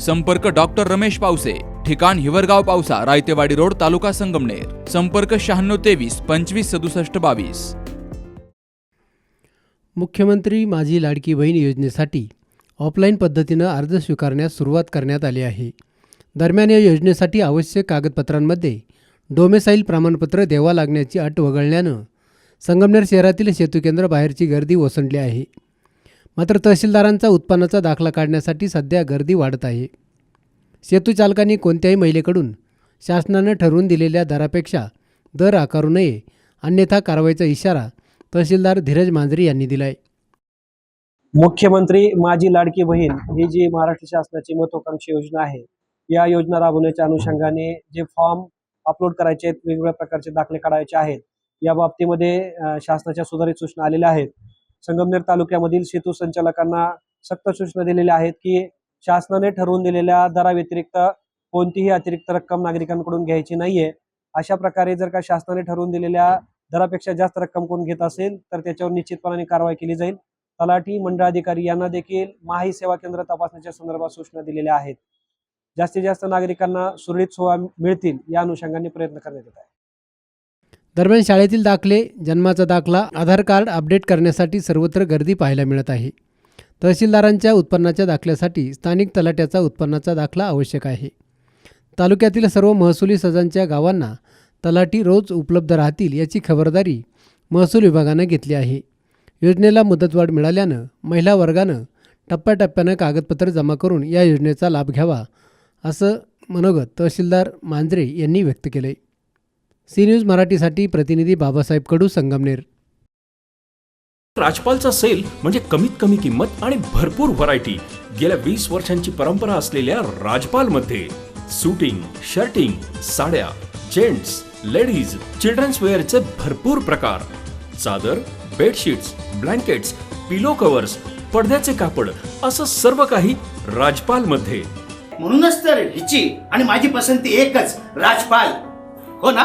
संपर्क डॉक्टर रमेश पावसे ठिकाण हिवरगाव पावसा रायतेवाडी रोड तालुका संगमनेर. संपर्क शहाण्णव तेवीस पंचवीस सदुसष्ट बावीस. मुख्यमंत्री माझी लाडकी बहीण योजनेसाठी ऑफलाईन पद्धतीनं अर्ज स्वीकारण्यास सुरुवात करण्यात आली आहे. दरम्यान या योजनेसाठी आवश्यक कागदपत्रांमध्ये डोमेसाईल प्रमाणपत्र द्यावा लागण्याची अट वगळल्यानं संगमनेर शहरातील सेतुकेंद्र बाहेरची गर्दी ओसंडली आहे. मात्र तहसीलदारांचा उत्पन्नाचा दाखला काढण्यासाठी सध्या गर्दी वाढत आहे. सेतू चालकांनी कोणत्याही महिलेकडून शासनानं ठरवून दिलेल्या दरापेक्षा दर आकारू नये अन्यथा कारवाईचा इशारा तहसीलदार धीरज मांजरी यांनी दिलाय. मुख्यमंत्री माझी लाडकी बहीण ही जी महाराष्ट्र शासनाची महत्वाकांक्षी योजना आहे या योजना राबवण्याच्या अनुषंगाने जे फॉर्म अपलोड करायचे आहेत वेगवेगळ्या प्रकारचे दाखले काढायचे आहेत या बाबतीमध्ये शासनाच्या सुधारित सूचना आलेल्या आहेत. संगमनेर तालुक्यामधील सेतू संचालकांना सक्त सूचना दिलेल्या आहेत की शासनाने ठरवून दिलेल्या दराव्यतिरिक्त कोणतीही अतिरिक्त रक्कम नागरिकांकडून घ्यायची नाहीये. अशा प्रकारे जर का शासनाने ठरवून दिलेल्या दरापेक्षा जास्त रक्कम कोण घेत असेल तर त्याच्यावर निश्चितपणाने कारवाई केली जाईल. तलाठी मंडळ अधिकारी यांना देखील माही सेवा केंद्र तपासण्याच्या संदर्भात सूचना दिलेल्या आहेत. जास्तीत जास्त नागरिकांना सुरळीत सेवा मिळतील या अनुषंगाने प्रयत्न करण्यात येत आहे दरम्यान शाळेतील दाखले जन्माचा दाखला आधार कार्ड अपडेट करण्यासाठी सर्वत्र गर्दी पाहायला मिळत आहे. तहसीलदारांच्या उत्पन्नाच्या दाखल्यासाठी स्थानिक तलाट्याचा उत्पन्नाचा दाखला आवश्यक आहे. तालुक्यातील सर्व महसुली सजांच्या गावांना तलाठी रोज उपलब्ध राहतील याची खबरदारी महसूल विभागानं घेतली आहे. योजनेला मुदतवाढ मिळाल्यानं महिला वर्गानं टप्प्याटप्प्यानं कागदपत्र जमा करून या योजनेचा लाभ घ्यावा असं मनोगत तहसीलदार मांजरे यांनी व्यक्त केलं आहे सी न्यूज मराठीसाठी प्रतिनिधी बाबासाहेब कडू संगमनेर. राजपालचा सेल म्हणजे कमीत कमी किंमत आणि भरपूर व्हरायटी गेल्या वीस वर्षांची परंपरा असलेल्या राजपाल मध्ये सुटिंग शर्टिंग साड्या जेंट्स लेडीज चिल्ड्रन्स वेअरचे भरपूर प्रकार. चादर बेडशीट्स ब्लँकेट्स पिलो कव्हर्स पडद्याचे कापड असं सर्व काही राजपाल मध्ये म्हणूनच तर हिची आणि माझी पसंती एकच राजपाल. हो ना?